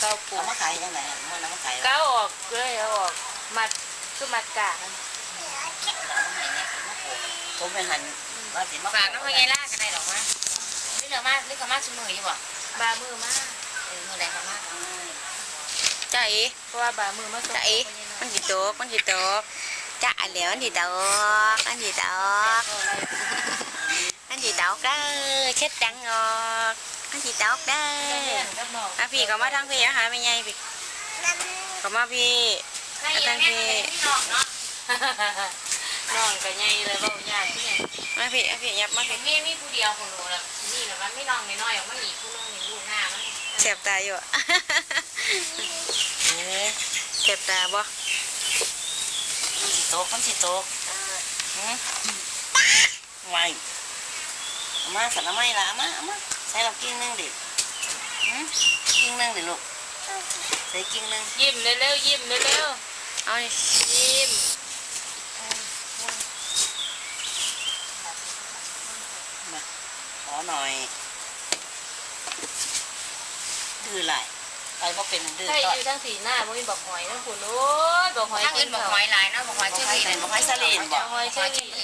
เขาเก้าปูเอามาขายยังไงมันเอามาขายเก้าออกเลยเอาออกมัดคือมัดกะผมไปหันว่าสิมาฝากน้องพญาล่ากันได้หรอกมั้ยนี่เหลือมานี่ก็มาชั่วโมงอยู่บ่บามือมากเออมื้อใดก็มาใจเพราะว่าบามือมาส่งใจมันสิตกมันสิตกจะอันแล้วมันสิตกมันสิตกมันสิตกเด้อเช็ดดังออกมันสิตกเด้อ กับน้องอะพี่ก็มาทางพี่นะคะไม่ใหญ่พี่ก็มาพี่ให้ยังแม่พี่น้องเนาะน้องก็ใหญ่เลยเว้ายากที่ไหนมาพี่อะพี่ยับมาพี่แม่มีผู้เดียวของหนูแล้วนี่แหละมันไม่น้องน้อยๆออกมาอีกผู้นึงนี่ลูกหน้ามันเสียบตาอยู่อะเอ้ยเสียบตาบ่มันสิโตกมันสิโตกหืมไว้เอามาสันเอาไม่ละเอามาเอามาใส่ลำกิ้งหนึงดิหืม กิ้งนึงดิลูกใส่กิ้งนึงยิ้มเร็วๆยิ้มเร็วเอานี่ๆยิ้มมาขอหน่อยดื้อหลไปบ่เป็นดื้อใช่ก็อยู่ทั้งสีหน้าบ่มีบอกหอยทั้งคุณโอ้ยบอกหอยทางอื่นบอกหอยหลายนะบอกหอยบ่ชื่อให้ดีเป็นบ่ให้สลีนบ่หอยเชอรี่